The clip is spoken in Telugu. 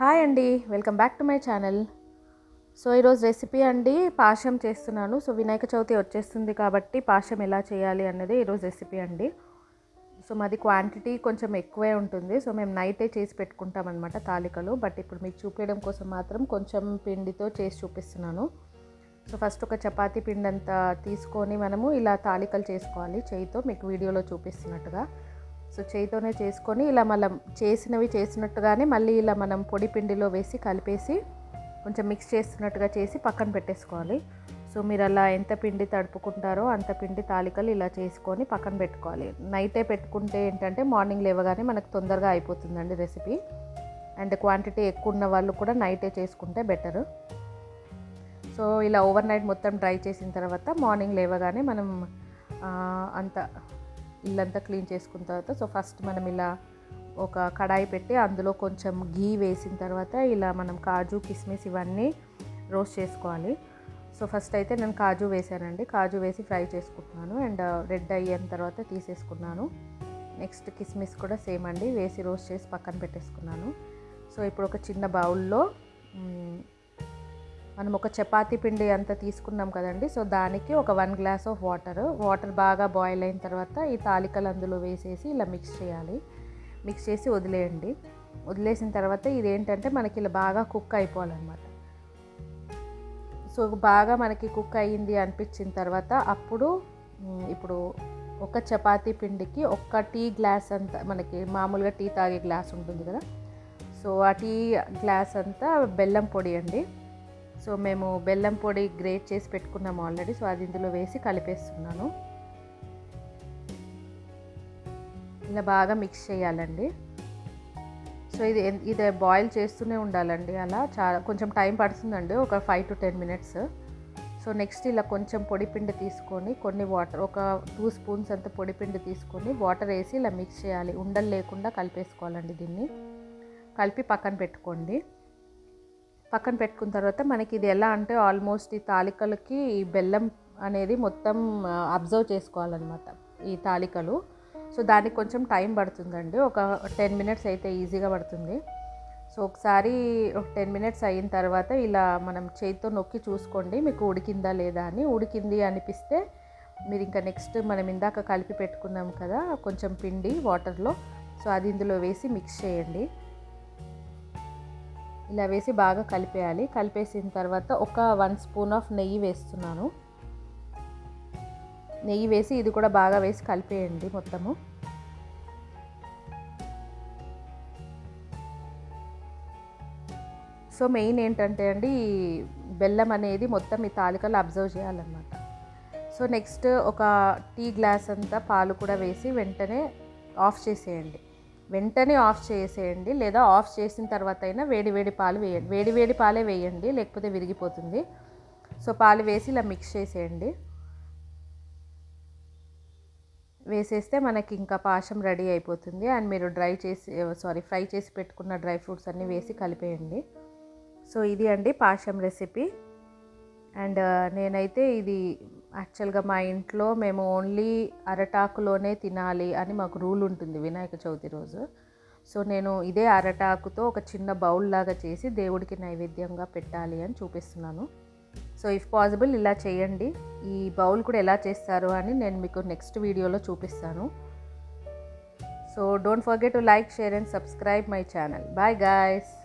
హాయ్ అండి welcome back to my channel. So ఈరోజు రెసిపీ అండి పాశం చేస్తున్నాను. సో వినాయక చవితి వచ్చేస్తుంది కాబట్టి పాశం ఎలా చేయాలి అన్నది ఈరోజు రెసిపీ అండి. సో మాది క్వాంటిటీ కొంచెం ఎక్కువే ఉంటుంది. సో మేము నైటే చేసి పెట్టుకుంటాం అనమాట తాలికలు. బట్ ఇప్పుడు మీకు చూపించడం కోసం మాత్రం కొంచెం పిండితో చేసి చూపిస్తున్నాను. సో ఫస్ట్ ఒక చపాతీ పిండి అంతా తీసుకొని మనము ఇలా తాలికలు చేసుకోవాలి. చేయితో మీకు వీడియోలో చూపిస్తున్నట్టుగా. సో చేయితోనే చేసుకొని ఇలా మనం చేసినవి చేసినట్టుగానే మళ్ళీ ఇలా మనం పొడి పిండిలో వేసి కలిపేసి కొంచెం మిక్స్ చేస్తున్నట్టుగా చేసి పక్కన పెట్టేసుకోవాలి. సో మీరు అలా ఎంత పిండి తడుపుకుంటారో అంత పిండి తాలికలు ఇలా చేసుకొని పక్కన పెట్టుకోవాలి. నైటే పెట్టుకుంటే ఏంటంటే మార్నింగ్ లేవగానే మనకు తొందరగా అయిపోతుందండి రెసిపీ అండ్ క్వాంటిటీ ఎక్కువ ఉన్న వాళ్ళు కూడా నైటే చేసుకుంటే బెటర్ సో ఇలా ఓవర్ నైట్ మొత్తం డ్రై చేసిన తర్వాత మార్నింగ్ లేవగానే మనం అంత ఇల్లంతా క్లీన్ చేసుకున్న తర్వాత సో ఫస్ట్ మనం ఇలా ఒక కడాయి పెట్టి అందులో కొంచెం గీ వేసిన తర్వాత ఇలా మనం కాజు కిస్మిస్ ఇవన్నీ రోస్ట్ చేసుకోవాలి. సో ఫస్ట్ అయితే నేను కాజు వేసానండి కాజు వేసి ఫ్రై చేసుకుంటున్నాను. అండ్ రెడ్ అయిన తర్వాత తీసేసుకున్నాను. నెక్స్ట్ కిస్మిస్ కూడా సేమ్ అండి. వేసి రోస్ట్ చేసి పక్కన పెట్టేసుకున్నాను. సో ఇప్పుడు ఒక చిన్న బౌల్లో మనం ఒక చపాతీ పిండి అంత తీసుకున్నాం కదండి. సో దానికి ఒక one glass of water. Water బాగా బాయిల్ అయిన తర్వాత ఈ తాలికలు అందులో వేసేసి ఇలా మిక్స్ చేయాలి. మిక్స్ చేసి వదిలేయండి. వదిలేసిన తర్వాత ఇదేంటంటే మనకి ఇలా బాగా కుక్ అయిపోవాలన్నమాట. సో బాగా మనకి కుక్ అయ్యింది అనిపించిన తర్వాత అప్పుడు ఇప్పుడు ఒక చపాతీ పిండికి ఒక్క టీ గ్లాస్ అంతా మనకి మామూలుగా టీ తాగే గ్లాస్ ఉంటుంది కదా. సో ఆ టీ గ్లాస్ అంతా బెల్లం పొడి అండి. సో మేము బెల్లం పొడి గ్రేట్ చేసి పెట్టుకున్నాము ఆల్రెడీ సో అది ఇందులో వేసి కలిపేస్తున్నాను. ఇలా బాగా మిక్స్ చేయాలండి. సో ఇది ఇది బాయిల్ చేస్తూనే ఉండాలండి అలా. చాలా కొంచెం టైం పడుతుందండి ఒక five to ten minutes. So next ఇలా కొంచెం పొడిపిండి తీసుకొని కొన్ని వాటర్ ఒక టూ స్పూన్స్ అంత పొడిపిండి తీసుకొని వాటర్ వేసి ఇలా మిక్స్ చేయాలి. ఉండలు లేకుండా కలిపేసుకోవాలండి దీన్ని. కలిపి పక్కన పెట్టుకోండి. పక్కన పెట్టుకున్న తర్వాత మనకి ఇది ఎలా అంటే ఆల్మోస్ట్ ఈ తాలికలకి ఈ బెల్లం అనేది మొత్తం అబ్జర్వ్ చేసుకోవాలన్నమాట ఈ తాలికలు. సో దానికి కొంచెం టైం పడుతుందండి. ఒక టెన్ మినిట్స్ అయితే ఈజీగా పడుతుంది. సో ఒకసారి ఒక టెన్ మినిట్స్ అయిన తర్వాత ఇలా మనం చేతితో నొక్కి చూసుకోండి మీకు ఉడికిందా లేదా అని. ఉడికింది అనిపిస్తే మీరు ఇంకా నెక్స్ట్ మనం ఇందాక కలిపి పెట్టుకున్నాం కదా కొంచెం పిండి వాటర్లో. సో అది ఇందులో వేసి మిక్స్ చేయండి. ఇలా వేసి బాగా కలిపేయాలి. కలిపేసిన తర్వాత ఒక వన్ స్పూన్ ఆఫ్ నెయ్యి వేస్తున్నాను. నెయ్యి వేసి ఇది కూడా బాగా వేసి కలిపేయండి మొత్తము. సో మెయిన్ ఏంటంటే అండి బెల్లం అనేది మొత్తం ఈ తాలికలు అబ్జర్వ్ చేయాలన్నమాట. సో నెక్స్ట్ ఒక టీ గ్లాస్ అంతా పాలు కూడా వేసి వెంటనే ఆఫ్ చేసేయండి. వెంటనే ఆఫ్ చేసేయండి లేదా ఆఫ్ చేసిన తర్వాత అయినా వేడి వేడి పాలు వేయండి వేడి వేడి పాలే వేయండి లేకపోతే విరిగిపోతుంది. సో పాలు వేసి ఇలా మిక్స్ చేసేయండి. వేసేస్తే మనకి ఇంకా పాశం రెడీ అయిపోతుంది. అండ్ మీరు డ్రై చేసి సారీ ఫ్రై చేసి పెట్టుకున్న డ్రై ఫ్రూట్స్ అన్నీ వేసి కలిపేయండి. సో ఇది అండి పాశం రెసిపీ. అండ్ నేనైతే ఇది యాక్చువల్గా మా ఇంట్లో మేము ఓన్లీ అరటాకులోనే తినాలి అని మాకు రూల్ ఉంటుంది వినాయక చవితి రోజు. సో నేను ఇదే అరటాకుతో ఒక చిన్న బౌల్ లాగా చేసి దేవుడికి నైవేద్యంగా పెట్టాలి అని చూపిస్తున్నాను. సో ఇఫ్ పాసిబుల్ ఇలా చేయండి. ఈ బౌల్ కూడా ఎలా చేస్తారు అని నేను మీకు నెక్స్ట్ వీడియోలో చూపిస్తాను. So don't forget to like share and subscribe my channel. Bye guys!